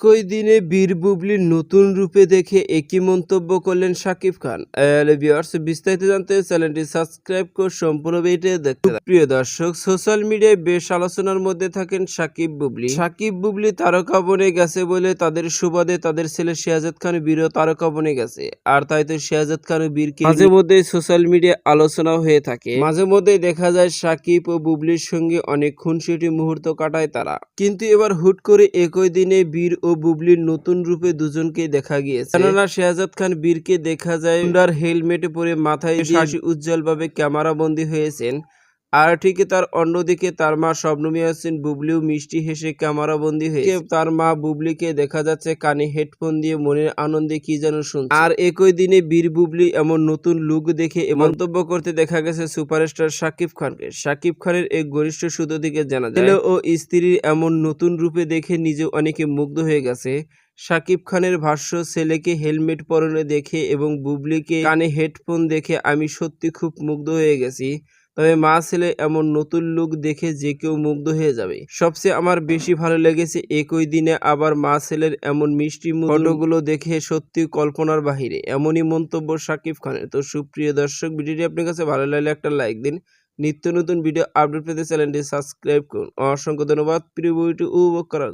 একই দিনে বীর বুবলির নতুন রূপে দেখে একই মন্তব্য করলেন শাকিব খান। ভিউয়ার্স বিস্তারিত জানতে চ্যানেলটি সাবস্ক্রাইব করে সম্পূর্ণ ভিডিও দেখতে প্রিয় দর্শক সোশ্যাল মিডিয়ায় বেশ আলোচনার মধ্যে থাকেন শাকিব বুবলি। শাকিব বুবলি তারকা বনে গেছে বলে তাদের সুবাদে তাদের ছেলে শেহাজাদ খান বীরও তারকা বনে গেছে। আর তাই তো শেহাজাদ খান ও বীরকে মাঝে মধ্যে সোশ্যাল মিডিয়ায় আলোচনা হয়ে থাকে। মাঝে মধ্যে দেখা যায় শাকিব ও বুবলির সঙ্গে অনেক খুনসুটি মুহূর্ত কাটায় তারা। কিন্তু এবার হুট করে একই দিনে বীর ও বুবলির নতুন রূপে দুজনকে দেখা গিয়েছে। কেননা শেহাজাদ খান বীরকে দেখা যায় হেলমেট পরে মাথায় উজ্জ্বল ভাবে উজ্জ্বলভাবে ক্যামেরা বন্দী হয়েছেন। আর ঠিক তার অন্যদিকে তার মা শবনমী আছেন বুবলিও মিষ্টি হেসে ক্যামেরা বন্দী হয়ে তার মা বুবলিকে দেখা যাচ্ছে কানে হেডফোন দিয়ে মনের আনন্দে কি যেন শুনছে। আর একই দিনে বীর বুবলি এমন নতুন লুক দেখে মন্তব্য করতে দেখা গেছে সুপারস্টার শাকিব খানকে। শাকিব খানের এক গরিষ্ঠ সূত্র থেকে জানা যায় ও স্ত্রীর এমন নতুন রূপে দেখে নিজে অনেকে মুগ্ধ হয়ে গেছে। শাকিব খানের ভাষ্য ছেলেকে হেলমেট পরনে দেখে এবং বুবলিকে কানে হেডফোন দেখে আমি সত্যি খুব মুগ্ধ হয়ে গেছি। তবে মা ছেলে এমন নতুন লুক দেখে যে কেউ মুগ্ধ হয়ে যাবে। সবচেয়ে আমার বেশি ভালো লেগেছে একই দিনে আবার মা ছেলের এমন মিষ্টি ফটোগুলো দেখে সত্যি কল্পনার বাহিরে। এমনই মন্তব্য শাকিব খানের। তো সুপ্রিয় দর্শক, ভিডিওটি আপনার কাছে ভালো লাগলে একটা লাইক দিন। নিত্য নতুন ভিডিও আপডেট পেতে চ্যানেলটি সাবস্ক্রাইব করুন। অসংখ্য ধন্যবাদ। প্রিয় বইটি উপভোগ করার।